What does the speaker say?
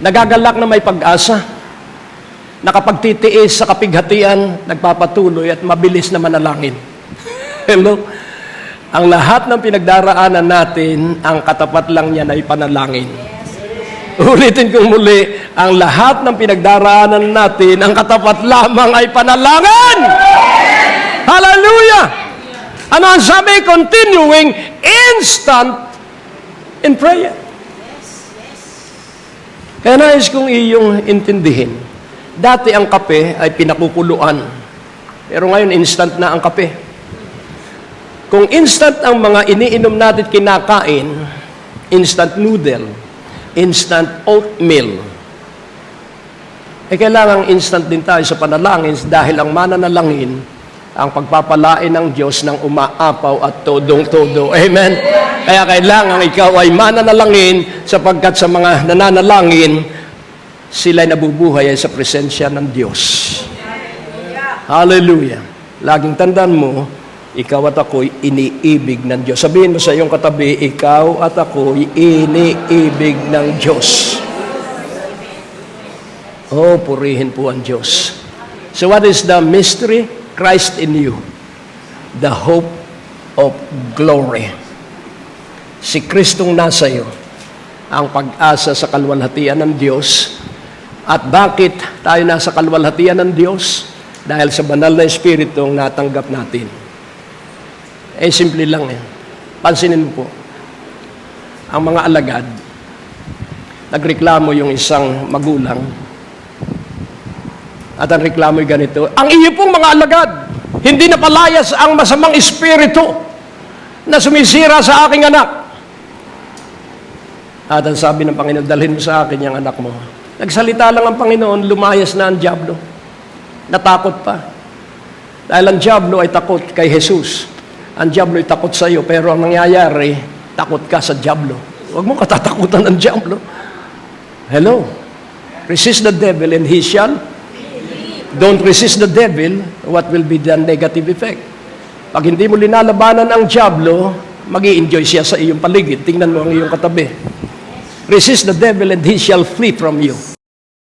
nagagalak na may pag-asa, nakapagtitiis sa kapighatian, nagpapatuloy at mabilis na manalangin. Hello? Ang lahat ng pinagdaraanan natin, ang katapat lang niya ay panalangin. Ulitin kong muli, ang lahat ng pinagdaraanan natin, ang katapat lamang ay panalangin! Hallelujah! Ano ang sabi? Continuing instant in prayer. Kaya nais kong iyong intindihin. Dati ang kape ay pinakukuluan. Pero ngayon, instant na ang kape. Kung instant ang mga iniinom natin kinakain, instant noodle, instant oatmeal, eh kailangan instant din tayo sa panalangin dahil ang mananalangin ang pagpapalain ng Diyos ng umaapaw at todong-todo. Amen? Kaya kailangan ikaw ay mananalangin sapagkat sa mga nananalangin, sila'y nabubuhay ay sa presensya ng Diyos. Hallelujah. Laging tandaan mo, ikaw at ako'y iniibig ng Diyos. Sabihin mo sa iyong katabi, ikaw at ako'y iniibig ng Diyos. Oh, purihin po ang Diyos. So what is the mystery? Christ in you, the hope of glory. Si Kristong nasa iyo, ang pag-asa sa kalwalhatian ng Diyos. At bakit tayo nasa kalwalhatian ng Diyos? Dahil sa banal na Espiritu ang natanggap natin. Eh, simple lang eh. Pansinin mo po, ang mga alagad, nagreklamo yung isang magulang, at ang reklamo ay ganito, ang iyo pong mga alagad, hindi napalayas ang masamang espiritu na sumisira sa aking anak. At ang sabi ng Panginoon, dalhin mo sa akin yung anak mo. Nagsalita lang ang Panginoon, lumayas na ang Diablo. Natakot pa. Dahil ang Diablo ay takot kay Jesus. Ang Diablo ay takot sa iyo, pero ang nangyayari, takot ka sa Diablo. Huwag mo katatakutan ng Diablo. Hello? Resist the devil and he shall Don't resist the devil, what will be the negative effect? Pag hindi mo linalabanan ang Diablo, mag enjoy siya sa iyong paligid. Tingnan mo ang iyong katabi. Resist the devil and he shall flee from you.